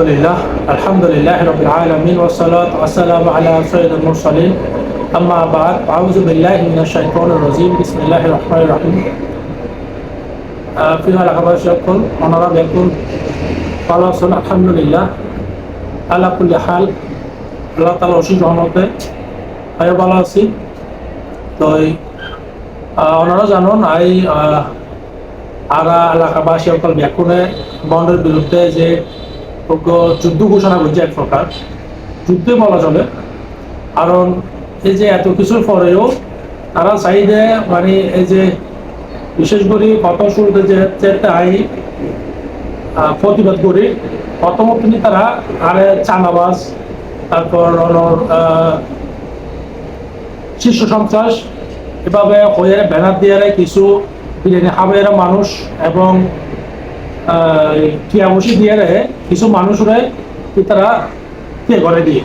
لله الحمد لله رب العالمين والصلاة والسلام على سيد المرسلين أما بعد أعوذ بالله من الشيطان الرجيم بسم الله الرحمن الرحيم আহ, প্রিয় এলাকাবাসী সকল ওনারা দেখুন ভালো আছেন আলহামদুলিল্লাহ আল্লাহ কুল্লি হাল আল্লাহ তালা অসীম রহমতে আমিও ভালো আছি তো এই, আহ, ওনারা জানুন এই আহ, আরা এলাকাবাসী সকল ব্যাকুণে বন্ডের বিরুদ্ধে যে যোগ্য যুদ্ধ ঘোষণা করছে এক প্রকার। যুদ্ধে বলা চলে। কারণ এই যে এত কিছুর পরেও তারা চাইলে মানে এই যে বিশেষ করে কত শুরুতে যে তাই আহ, প্রতিবাদ করি প্রথমত তিনি তারা আরে চাঁদাবাজ তারপর শিশু সন্ত্রাস এভাবে হয়ে ব্যানার দিয়ে কিছু খাবের মানুষ এবং টিয়া দিয়ে কিছু মানুষরে তারা টিয়া ঘরে দিয়ে।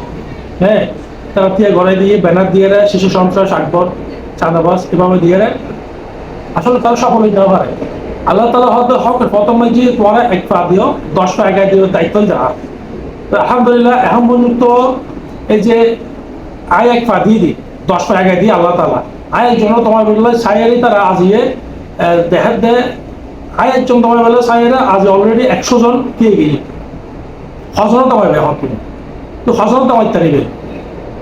হ্যাঁ তারা ঘরে দিয়ে, ব্যানার দিয়ে শিশু আকবর, চাঁদাবাজ, এভাবে দিয়ে আসলে তারা দেওয়া হয় আল্লাহ তালা হয়তো হক প্রথমে যে তোমার এক পা দিও দশ পা এগাই দিও দায়িত্ব তো আলহামদুলিল্লাহ, এখন পর্যন্ত এই যে আয় এক পা দিয়ে দিই দশ পা দিয়ে আল্লাহ তালা আয়ের জন্য তোমার বললে সাইয়ারি তারা আজিয়ে দেখার দে আয়ের জন্য তোমার বললে সাইয়ারা আজ অলরেডি একশো জন পেয়ে গেলি। হজরত আমার তুমি তো হজরত আমার তারিবে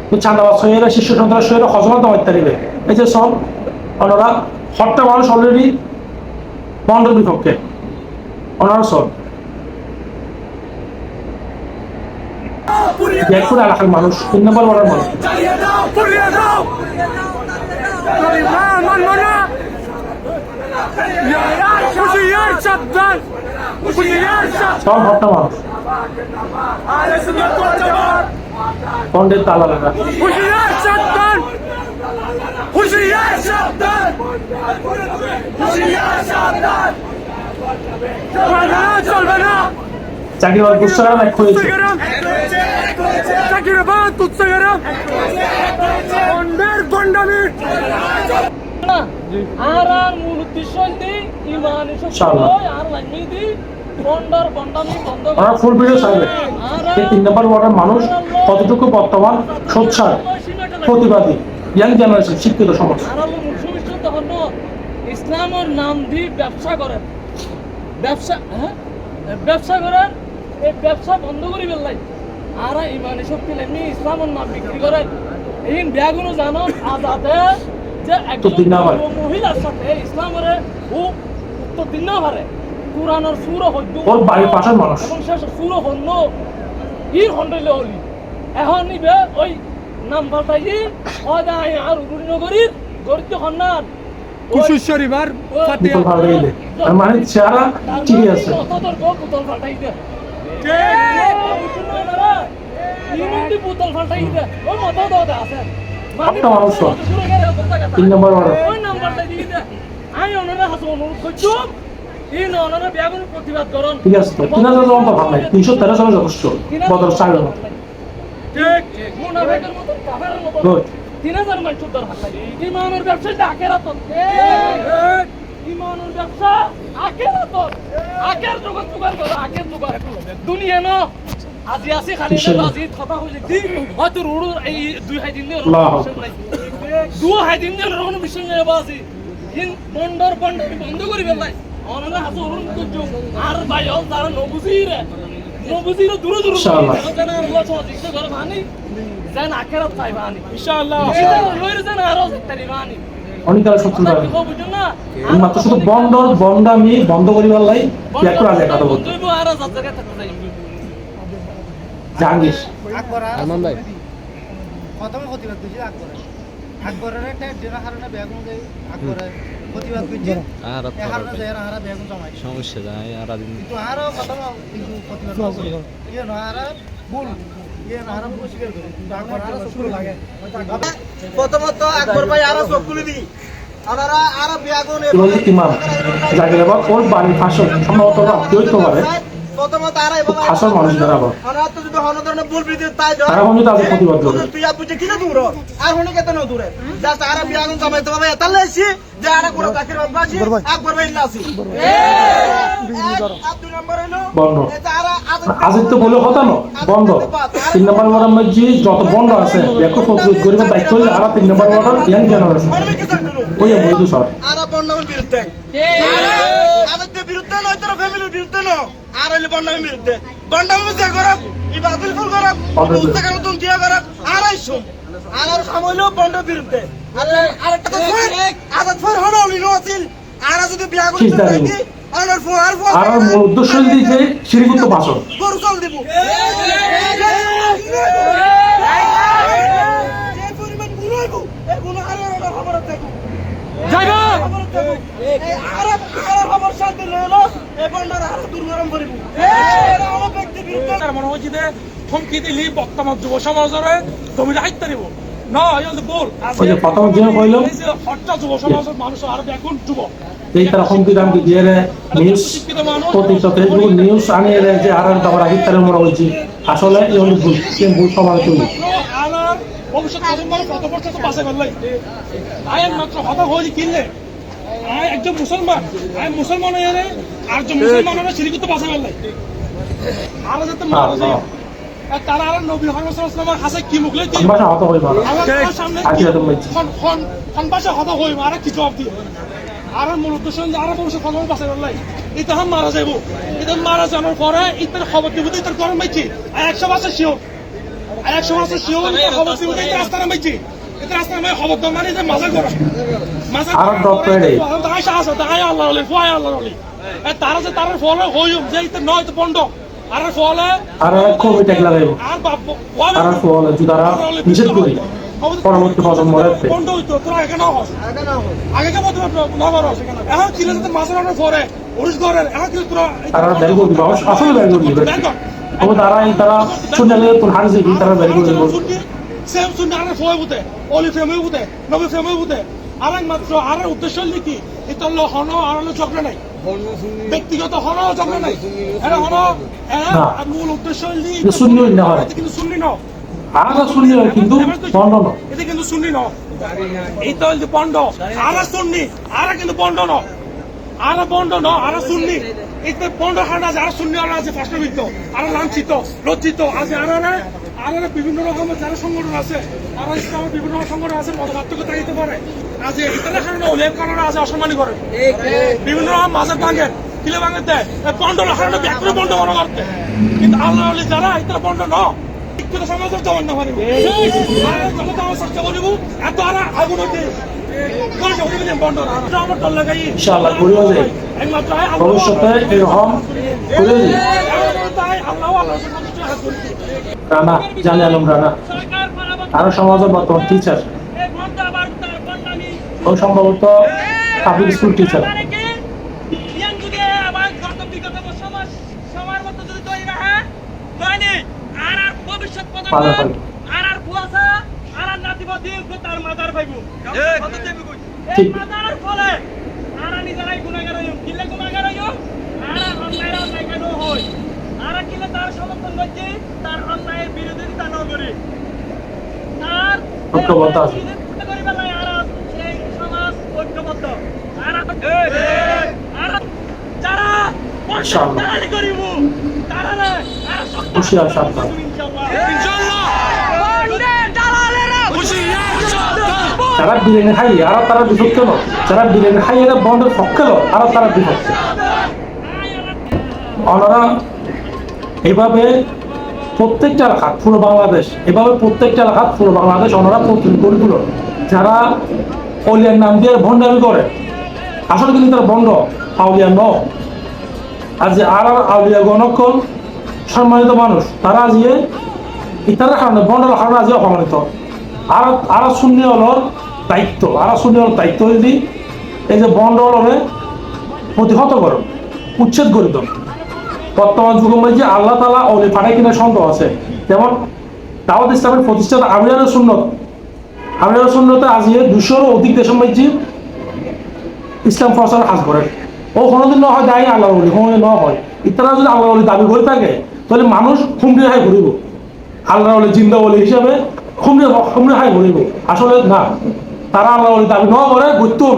তো চাঁদাবাজ সৈয়রা শিশু সন্ত্রাস সৈয়রা হজরত আমার তারিবে এই যে সব ওনারা হট্টা মানুষ অলরেডি বন্ডের বিপক্ষে। ওনারা সব। জয়পুর এলাকার মানুষ তিন নম্বর ওয়ার্ডের মানুষ। সব হট্টা মানুষ বন্ডের তালা লাগা হুশিয়ার সাবধান হুশিয়ার সাবধান চলবে না চলবে না চাকরি বাদ গুসারাম এক হয়েছে চাকরির বাদ বন্ডের গন্ডামি আর আর মূল উদ্দেশ্য হইতে ইমান ইনশাআল্লাহ। আর লাগবে দি বন্ডার বন্ডামি বন্ধ ওরা ফুল ভিডিও চাইবে। এই তিন নম্বর ওয়ার্ডের মানুষ কতটুকু বর্তমান সোচ্চার প্রতিবাদী ইয়াং জেনারেশন শিক্ষিত সমাজ? আর তখন ইসলামের নাম দিয়ে ব্যবসা করেন। ব্যবসা হ্যাঁ? ব্যবসা করেন এই ব্যবসা বন্ধ করি ফেললাই আর ইমানি শক্তি এমনি ইসলামের নাম বিক্রি করেন। এই ব্যাগুলো জানো আজাদে যে একজন। মহিলার সাথে ইসলামের ও উত্তর দিন না পারে কোরআনের সুর হইতো ওর বাড়ির পাশের মানুষ। এবং শেষ সুর হন্য ইর হন্ডইলে হলি এখন নিবে ওই নাম পাল্টাই অদায় আর উড়ি নগরীর বিপুল ভালো গেলে আর মানে চেহারা ঠিকই আছে কতদর গো পুতল ফাটাই দে ইনুন্দি পুতল ফাটাই দে ও মত দাও আছে একটা মানুষ। তিন নম্বর দে। আমি ওনারা হাসো অনুরোধ করছ? এই ওনারা ব্যাগুন প্রতিবাদ করুন ঠিক আছে তো তিন হাজার তো ভাব নাই। তিনশো তেরো জন যথেষ্ট। বদল না ঠিক মুনাফেকের মতো কাফেরের মতো। তিন হাজার হাত লাগে ইমানের ব্যবসা আখেরা তো ইমানের ব্যবসা আখেরা তো আখের জগৎ জোগাড় করো আখের জোগাড় দুনিয়া ন। আজি আছে খালি? আজি কথা হয়তো রুড়ু এই দুই হাই দিন হাই দিন ইন বন্ধ করি বেলাই অনরা হাসো অরুণ কুজু আর ভাই হল তারা নবুজি রে নবুজি রে দূরে দূরে ইনশাআল্লাহ। জানা আল্লাহ সদিক করে ভানি যেন আখেরাত পাই ভানি ইনশাআল্লাহ। লইরে যেন আরও তারি ভানি অনেক তারা মাত্র শুধু বন্ডর বন্ডামি বন্ধ করিবার লাই করে আগে কথা বলতে আর যাচ্ছে থাকতে যাই। জাহাঙ্গীর। আরমান ভাই। প্রথমে প্রতিবাদ করছি আকবরের আকবরের একটা ডেরা হারানো বেগুন দেয় আকবরের প্রতিবাদ করছি। আর এ যায় আর হারা বেগুন জমাই সমস্যা নাই আর দিন কিন্তু আরও কথা কিন্তু প্রতিবাদ করছি। ইয়ে না হারা ভুল। ইয়ে প্রথমত আকবর ভাই আরও চকুলি দি ওনারা আরও ইমাম বাবা ওর বাড়ির পাশে সম্ভবত হইতে পারে প্রথমত খাসর মানুষ তো যদি ভুল তাই ধর। তারা হন তাদের প্রতিবাদ করবে। তুই আর বুঝে কিনা দূর? আর হনি কেত না দূরে? জাস্ট আর আমি আগুন তাহলে এসি যে আর কোনো কাকের আকবর ভাই। নম্বর হলো বন্ধ। এটা আর আজির তো বলে কথা না বন্ধ। তিন নম্বর ওয়ার্ডের মধ্যে যত বন্ধ আছে দেখো দায়িত্ব হলে আর তিন নম্বর ইয়াং জেনারেশন করল ওই স্যার আর বন্ডামের বিরুদ্ধে। আমাদের বিরুদ্ধে নয় তোর ফ্যামিলির বিরুদ্ধে ন আর হইলে বন্ডামের বিরুদ্ধে বন্ডামের যা করব ই বাতিল ফুল করব পুস্তকের মতন দিয়া করব আর আইসুম আর আর সামইলো বন্ডামের বিরুদ্ধে আর আরেকটা তো আজাদ ফর হলো লিনো আছিল আর যদি বিয়া করতে নেই। আর মূল উদ্দেশ্য হল যে শ্রীগুপ্ত বাসন গরু চল দিব যে পরিমাণ গুণ হইব এই গুণ আর আর খবর থাকব তার মনে হচ্ছে যে হুমকি দিলি বর্তমান যুব সমাজরে তুমি দায়িত্ব দিব না এই হচ্ছে ভুল ওই যে প্রথম যে কইলো এই যুব সমাজের মানুষ আর এখন যুব। এই তারা হুমকি দামকি দিয়ে নিউজ প্রতিটা ফেসবুক নিউজ আনিয়ে যে আর তারপর আগের তারা মনে হচ্ছে আসলে এই হলো ভুল সে ভুল সমাজ তুলি ভবিষ্যৎ প্রজন্ম কত বছর তো পাশে করলাই আয় মাত্র হতা হয়ে কিনলে। আয় একজন মুসলমান আয় মুসলমান হয়ে আর একজন মুসলমান হয়ে সিঁড়ি করতে পাশে করলাই আর যাতে মারা যায় তারা আর নবী হাসে কি আমার সামনে মেয়েছি। খন- খন- খন ভাষা হতা হইব আর কি জবাব দিয়ে? আর মূল উদ্দেশ্য হলো আর ভবিষ্যৎ প্রজন্ম পাশে করলাই এটা মারা যাইব। এটা মারা যাওয়ার পরে ইতার খবর দিব ইতার গরম মাইছি আর একশো বছর শিও আর একশো বছর শিও খবর দিব ইতার রাস্তা নামাইছি। আর তাই ফুয়াই তারা যে তার ফলে হইম যে ইতার নয় তো বন্ধ আর ফলে আর খুবই টেক লাগাইব আর বাপ আর ফল যারা নিষেধ করি। পরবর্তী প্রজন্ম বন্ধ হইতো তোরা হস। আগে হস। এখন মাছের পরে এখন কিন্তু তোরা তারা বের করে আসলে বের করে দিবে তবে তারা তারা শুনলে তোর হারিয়ে যাবি তারা বের করে দিবে সেম শুনে আরে ফয় বুতে অলি ফেমে বুতে নবী ফেমে বুতে আর মাত্র আর উদ্দেশ্য এটা হলো হন আর হলো চক্র নাই। ব্যক্তিগত হন চক্র নাই। এটা হন মূল উদ্দেশ্য এটা শূন্য না হয়। কিন্তু শুনলি না। আর কিন্তু বন্ধ না। এটা কিন্তু শুনলি ন। এই তো হচ্ছে বন্ড আর শুননি আর কিন্তু বন্ড ন। আর বন্ড ন আর শুননি এই তো বন্ড হানা আছে আর লাঞ্ছিত লজ্জিত আছে আর আর আর বিভিন্ন রকমের যারা সংগঠন আছে আর ইসলামের বিভিন্ন রকম সংগঠন আছে মত পার্থক্য থাকতে পারে। আজ ইতারা কারণে ওলের কারণে আছে অসম্মানী করে। বিভিন্ন রকম মাছের ভাঙেন কিলে ভাঙে দেয়। বন্ড কারণে ব্যাকুরে বন্ড মনে করতে। কিন্তু আল্লাহ আলী যারা ইতারা বন্ড ন। শিক্ষিত সমাজের জনতা আমার এত আর আগুন এটা ইনশাআল্লাহ আল্লাহ। ভবিষ্যতে এরকম আল্লাহ রানা, জানি আলম রানা। সরকার পারাবত আরও সমাজের বর্তমান টিচার ও সম্ভবত পাবলিক স্কুল টিচার মানে কি ইয়াং যুগে আবার গত বিগত সমাজ সবার মতো যদি তৈরি রাখে তৈরি আর আর ভবিষ্যৎ পালা প্রজন্ম পালা। আর আর কুয়াশা আর আর নাতিব দীর্ঘ তার মাদার পাইব এই ঠিক। মাদার ফলে আর আর নিজেরাই গুণাগার হইম কিলে গুণাগার হইম আর আর অন্যায়ের অন্যায় কেন হই আর আর কিলে তার সমর্থন করছি তার অন্যায়ের বিরোধিতা ন করি তার ঐক্যবদ্ধ আছে। বিরোধিতা করিবার লাই আর আর সেই সমাজ ঐক্যবদ্ধ আর আর আর আর যারা ইনশাআল্লাহ। দালালি করিব তারা না আর শক্ত খুশি আর সাবধান। যারা বিরিয়ানি খাই আর তারা বিপক্ষে লো যারা বিরিয়ানি খাই এরা বন্ধের পক্ষে আর তারা বিপক্ষে। ওনারা এভাবে প্রত্যেকটা এলাকা পুরো বাংলাদেশ, এভাবে প্রত্যেকটা এলাকা পুরো বাংলাদেশ ওনারা প্রতিনিধি করে যারা অলিয়ার নাম দিয়ে ভণ্ডামি করে, আসলে কিন্তু তারা বন্ড আউলিয়া ন। আর যে আর আর আউলিয়া গণক্ষণ সম্মানিত মানুষ, তারা আজকে ইতার কারণে বন্ডের কারণে আজকে অপমানিত। আর আর শূন্য হলোর দায়িত্ব, আর শূন্য হল দায়িত্ব যদি এই যে বন্ড হলরে প্রতিহত করো, উচ্ছেদ করে দাও। বর্তমান যুগের মধ্যে আল্লাহ তালা অলি পাঠায় কিনা সন্দেহ আছে। যেমন দাওয়াত ইসলামের প্রতিষ্ঠাতা আমিরার সুন্নত। আমিরার সুন্নতে আজিয়ে দুশোরও অধিক দেশের মধ্যে ইসলাম প্রচার কাজ করে। ও কোনোদিন ন হয় দেয় আল্লাহ বলি কোনোদিন ন হয়। ইতারা যদি আল্লাহ বলি দাবি করে থাকে, তাহলে মানুষ হুমড়ি হাই ঘুরিব। আল্লাহ বলি জিন্দা বলি হিসাবে হুমড়ি হুমড়ি হাই ঘুরিব। আসলে না, তারা আল্লাহ বলি দাবি ন করে ঘুরতো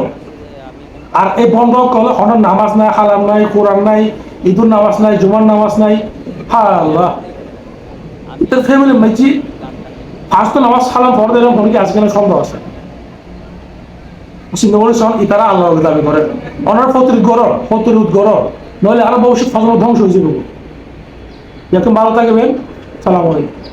আর এই বন্ধ করলে নামাজ নাই হালাম নাই, কোরআন নাই ঈদুর নামাজ নাই, জুমার নামাজ নাই। হা আল্লাহ তার ফ্যামিলি আজ তো নামাজ সালাম দিলাম কি আজকে আছে? করে শোন ইতারা আল্লাহ দাবি করে। অনার ফতির গড় ফতির গড় নইলে আরও ভবিষ্যৎ ফসল ধ্বংস হয়ে যাবে। ভালো থাকবেন, সালাম আলাইকুম।